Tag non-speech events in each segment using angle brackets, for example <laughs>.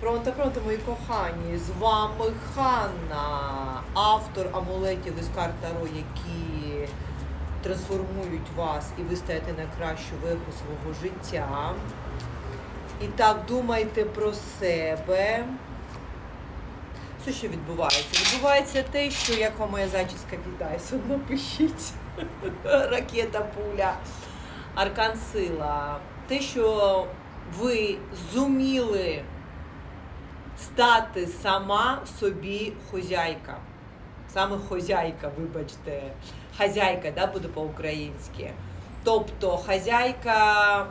Пронто, пронто, мої кохані, з вами Ханна, автор амулетів із карт Таро, які трансформують вас і ви стаєте на кращу веху свого життя. І так, думайте про себе. Що ще відбувається? Відбувається те, що як вам моя зачіска Дайсон, напишіть. <laughs> Ракета пуля. Аркан сила. Те, що ви зуміли стати сама собі хозяйка. Саме хозяйка, вибачте, хазяйка, да, буде по-українськи. Тобто хазяйка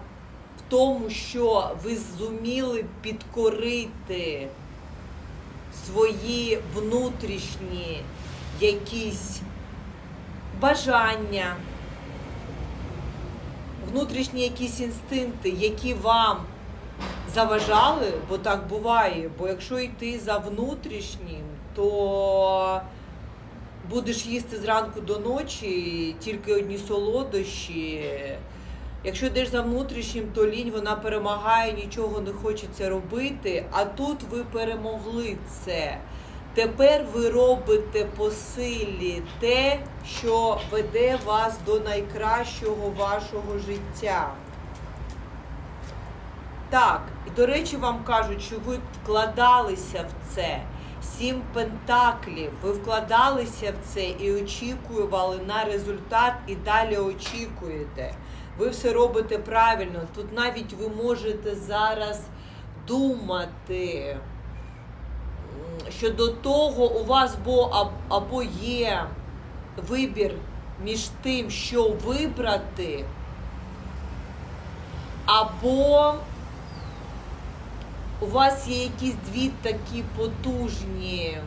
в тому, що ви зуміли підкорити свої внутрішні якісь бажання, внутрішні якісь інстинкти, які вам заважали, бо так буває. Бо якщо йти за внутрішнім, то будеш їсти зранку до ночі тільки одні солодощі. Якщо йдеш за внутрішнім, то лінь вона перемагає, нічого не хочеться робити. А тут ви перемогли це. Тепер ви робите по силі те, що веде вас до найкращого вашого життя. Так, і до речі, вам кажуть, що ви вкладалися в це. Сім пентаклів. Ви вкладалися в це і очікували на результат, і далі очікуєте. Ви все робите правильно. Тут навіть ви можете зараз думати, що до того у вас бо або є вибір між тим, що вибрати, або у вас є якісь дві такі потужні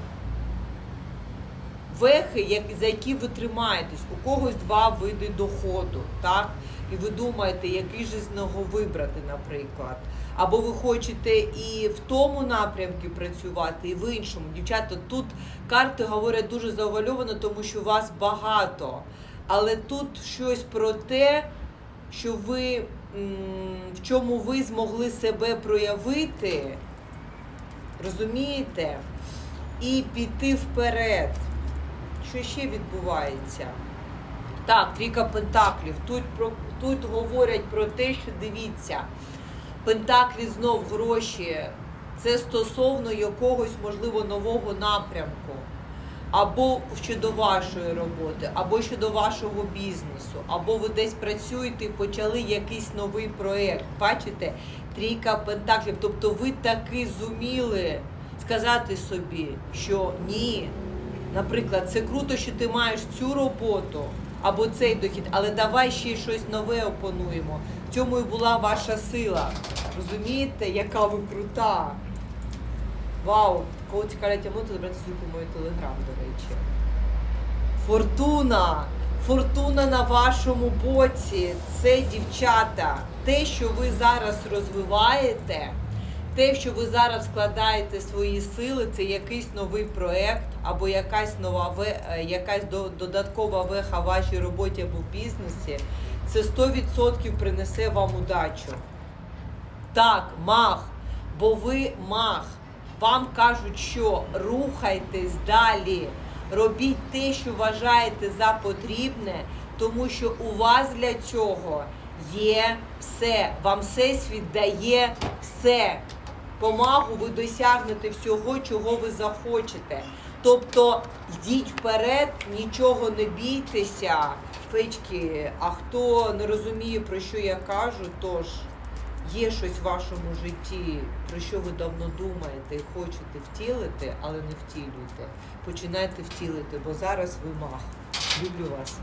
вехи, за які ви тримаєтесь. У когось два види доходу, так? І ви думаєте, який же з нього вибрати, наприклад. Або ви хочете і в тому напрямку працювати, і в іншому. Дівчата, тут карти говорять дуже завальовано, тому що вас багато. Але тут щось про те, що ви в чому ви змогли себе проявити, розумієте? І піти вперед. Що ще відбувається? Так, трійка пентаклів. Тут, про, тут говорять про те, що дивіться, пентаклі знов гроші. Це стосовно якогось, можливо, нового напрямку. Або щодо вашої роботи, або щодо вашого бізнесу, або ви десь працюєте почали якийсь новий проєкт. Бачите, трійка пентаклів. Тобто ви таки зуміли сказати собі, що ні. Наприклад, це круто, що ти маєш цю роботу або цей дохід, але давай ще щось нове опануємо. В цьому і була ваша сила. Розумієте, яка ви крута? Вау! Кого цікавлять тягнути, забрати по мою телеграм, до речі. Фортуна! Фортуна на вашому боці. Це дівчата. Те, що ви зараз розвиваєте, те, що ви зараз вкладаєте свої сили, це якийсь новий проект або якась нова е, якась до- додаткова веха в вашій роботі або в бізнесі. Це 100% принесе вам удачу. Так, мах, бо ви мах. Вам кажуть, що рухайтесь далі, робіть те, що вважаєте за потрібне, тому що у вас для цього є все. Вам всесвіт дає все. Помагу ви досягнете всього, чого ви захочете. Тобто йдіть вперед, нічого не бійтеся. Фечки, а хто не розуміє, про що я кажу, тож є щось в вашому житті, про що ви давно думаєте і хочете втілити, але не втілюєте. Починайте втілити, бо зараз ви мах. Люблю вас.